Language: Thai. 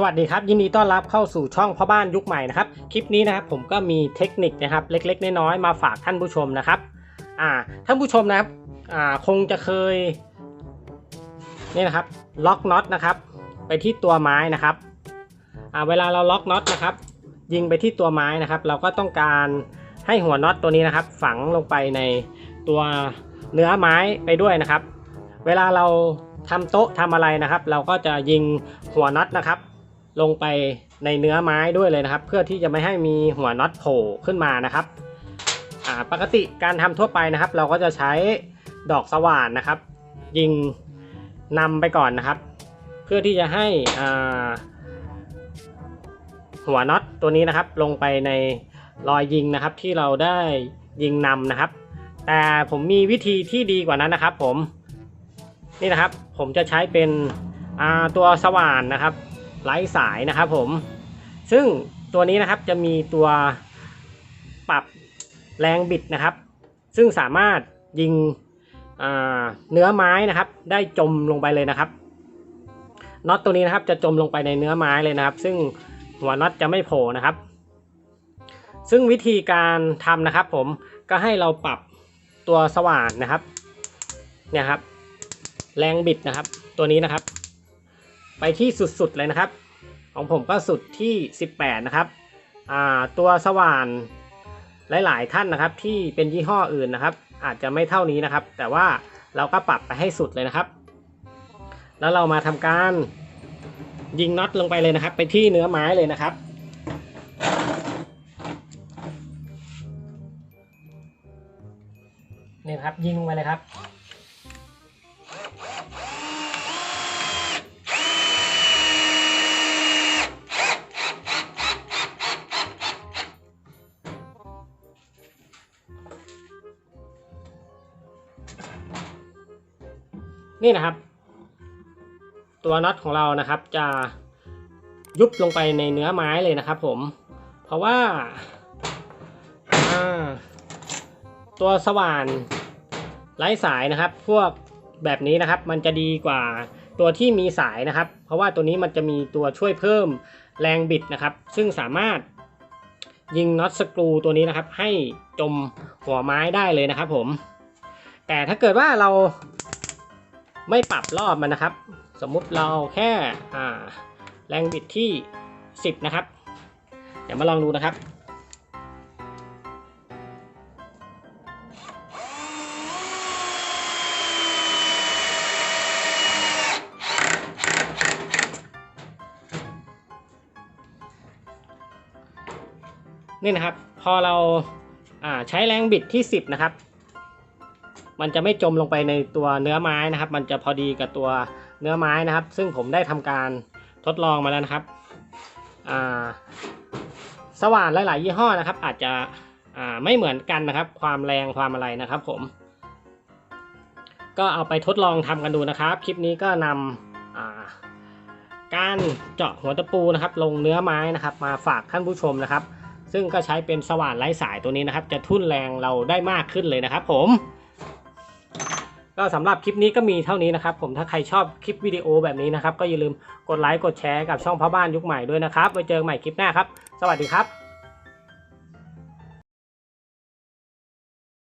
สวัสดีครับ ยินดีต้อนรับเข้าสู่ช่องพ่อบ้านยุคใหม่นะครับคลิปนี้นะครับผมก็มีเทคนิคนะครับเล็กๆน้อยๆมาฝากท่านผู้ชมนะครับอ่าท่านผู้ชมนะครับอ่าคงจะเคยนี่นะครับล็อกน็อตนะครับ ไปที่ตัวไม้นะครับอ่าเวลาเราล็อกน็อตนะครับ ยิงไปที่ตัวไม้นะครับ เราก็ต้องการให้หัวน็อตตัวนี้นะครับ ฝังลงไปในตัวเนื้อไม้ไปด้วยนะครับ เวลาเราทำโต๊ะทำอะไรนะครับ เราก็จะยิงหัวน็อตนะครับ ลงไปในเนื้อไม้ด้วยเลยนะครับ เพื่อที่จะไม่ให้มีหัวน็อตโผล่ขึ้นมานะครับปกติการทำทั่วไปนะครับ เราก็จะใช้ดอกสว่านนะครับ ยิงนำไปก่อนนะครับ เพื่อที่จะให้หัวน็อตตัวนี้นะครับ ลงไปในรอยยิงนะครับ ที่เราได้ยิงนำนะครับ แต่ผมมีวิธีที่ดีกว่านั้นนะครับ ผมนี่นะครับผมจะใช้เป็นตัวสว่านนะครับ ไร้สายนะครับผม ซึ่งตัวนี้นะครับจะมีตัวปรับแรงบิดนะครับ ซึ่งสามารถยิงเนื้อไม้นะครับ ได้จมลงไปเลยนะครับน็อตตัวนี้นะครับจะจมลงไปในเนื้อไม้เลยนะครับ ซึ่งหัวน็อตจะไม่โผล่นะครับ ซึ่งวิธีการทำนะครับ ผมก็ให้เราปรับตัวสว่านนะครับเนี่ยครับ แรงบิดนะครับ ตัวนี้นะครับ ไปที่สุดๆเลยนะครับ ของผมก็สุดที่ 18 นะครับตัวสว่านหลายๆท่านนะครับ ที่เป็นยี่ห้ออื่นนะครับ อาจจะไม่เท่านี้นะครับ แต่ว่าเราก็ปรับไปให้สุดเลยนะครับ แล้วเรามาทำการยิงน็อตลงไปเลยนะครับ ไปที่เนื้อไม้เลยนะครับนี่ครับยิงลงไปเลยครับ นี่นะครับ ตัวน็อตของเรานะครับจะยุบลงไปในเนื้อไม้เลยนะครับ ผม เพราะว่าตัวสว่านไร้สายนะครับ พวกแบบนี้นะครับ มันจะดีกว่าตัวที่มีสายนะครับ เพราะว่าตัวนี้มันจะมีตัวช่วยเพิ่มแรงบิดนะครับ ซึ่งสามารถยิงน็อตสกรูตัวนี้นะครับ ให้จมหัวไม้ได้เลยนะครับ ผม แต่ถ้าเกิดว่าเรา ไม่ปรับรอบมันนะครับ สมมุติเราแค่แรงบิดที่ 10 นะครับ เดี๋ยวมาลองดูนะครับนี่นะครับ พอเราอ่าใช้แรงบิดที่ 10 นะครับ มันจะไม่จมลงไปในตัวเนื้อไม้นะครับ มันจะพอดีกับตัวเนื้อไม้นะครับ ซึ่งผมได้ทำการทดลองมาแล้วนะครับอ่าสว่านหลาย ๆ ยี่ห้อนะครับ อาจจะอ่าไม่เหมือนกันนะครับ ความแรงความอะไรนะครับ ผม ก็เอาไปทดลองทำกันดูนะครับ คลิปนี้ก็นำอ่าการเจาะหัวตะปูนะครับ ลงเนื้อไม้นะครับ มาฝากท่านผู้ชมนะครับ ซึ่งก็ใช้เป็นสว่านไร้สายตัวนี้นะครับ จะทุ่นแรงเราได้มากขึ้นเลยนะครับ ผม ก็สำหรับคลิปนี้ก็มีเท่านี้นะครับ ผมถ้าใครชอบคลิปวิดีโอแบบนี้นะครับ ก็อย่าลืมกดไลค์กดแชร์กับช่องพ่อบ้านยุคใหม่ด้วยนะครับไว้เจอกันใหม่คลิปหน้าครับ สวัสดีครับ